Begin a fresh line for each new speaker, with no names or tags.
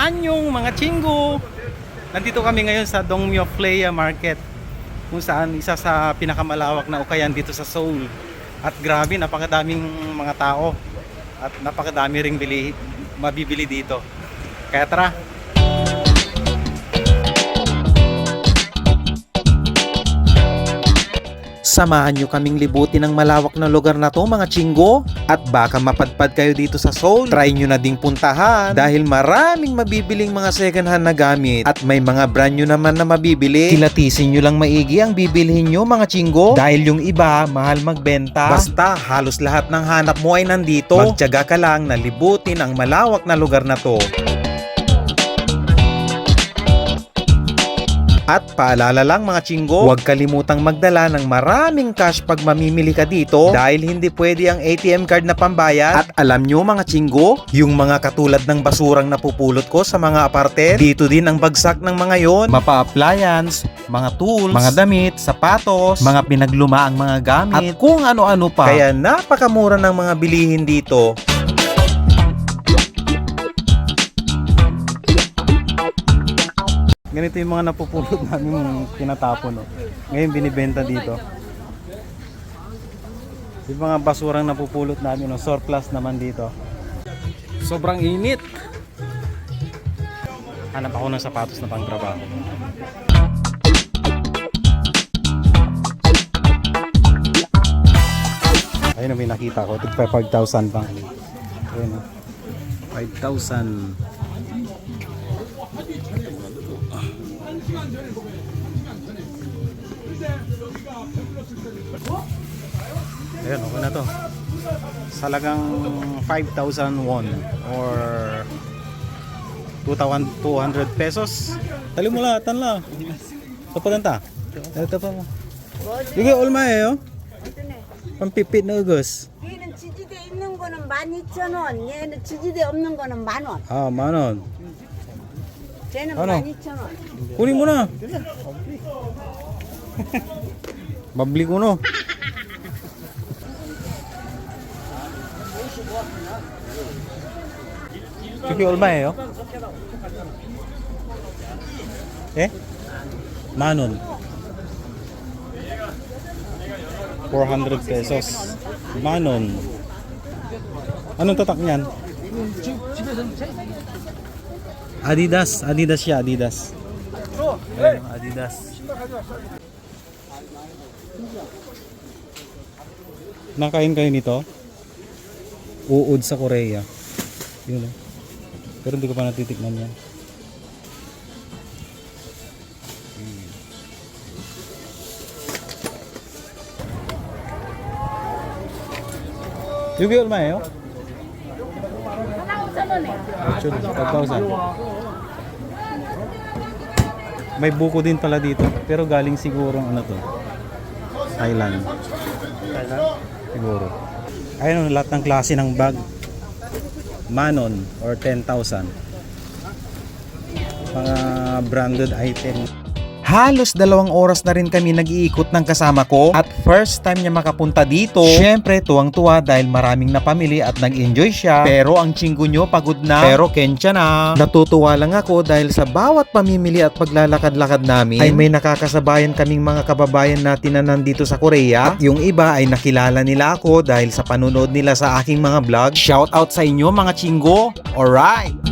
Anyong mga chinggo! Nandito kami ngayon sa Dongmyo Flea Market kung saan isa sa pinakamalawak na ukayan dito sa Seoul. At grabe, napakadaming mga tao at napakadami ring bili, mabibili dito. Kaya tara, Samahan nyo kaming libutin ng malawak na lugar na to mga chinggo At baka mapadpad kayo dito sa Seoul. Try nyo na ding puntahan. Dahil maraming mabibiling mga second hand na gamit. At may mga brand nyo naman na mabibili. Kilatisin nyo lang maigi ang bibilihin nyo mga chinggo Dahil yung iba mahal magbenta. Basta halos lahat ng hanap mo ay nandito. Magtyaga ka lang na libutin ang malawak na lugar na to At paalala lang mga chinggo, huwag kalimutang magdala ng maraming cash pag mamimili ka dito dahil hindi pwede ang ATM card na pambayad. At alam nyo mga chinggo, yung mga katulad ng basurang napupulot ko sa mga aparte, dito din ang bagsak ng mga yon. Mapa-appliance, mga tools, mga damit, sapatos, mga pinaglumaang mga gamit, at kung ano-ano pa. Kaya napakamura ng mga bilihin dito. Ganito yung mga napupulot namin yung tinatapon. No? Ngayon binibenta dito. Yung mga basurang napupulot namin, no? surplus naman dito. Sobrang init. Hanap ako ng sapatos na pangtrabaho. Ayun, may nakita ko. Tigpa 5,000 bang. Ayun, no? 5,000. Ayun, okay na to. Salagang 5,000 won or 2,200 pesos. Tali mo lang, tan lang. Ito pa ganta. Ito pa mo. I게 얼마예요? panpipit na ugos.
얘는 지지대 있는 거는 12,000원, 얘는 지지대 없는 거는 만 원.
Ah, manon.
쟤는
ano?
12,000원.
Kunin mo na. Babli ko no. 그게 얼마예요? 예? 만 원. 400 pesos. 만 원. Anong tatak niyan? Adidas, Adidas siya, Adidas. Ayun, Adidas. Nakain kayo nito? Uod sa Korea. Yun oh. Pero hindi ko pa natitikman yan. 여기 Actually, 5,000. May buko din pala dito. Pero galing siguro ano to. Thailand. Thailand? Siguro. Ayun, oh, lahat ng klase ng bag. Manon or 10,000. Mga branded item. Halos dalawang oras na rin kami nag-iikot ng kasama ko at first time niya makapunta dito. Siyempre, tuwang-tuwa dahil maraming napamili at nag-enjoy siya. Pero ang chinggo nyo pagod na. Pero kensya na. Natutuwa lang ako dahil sa bawat pamimili at paglalakad-lakad namin ay may nakakasabayan kaming mga kababayan natin na nandito sa Korea. At yung iba ay nakilala nila ako dahil sa panunood nila sa aking mga vlog. Shout out sa inyo mga chinggo. Alright!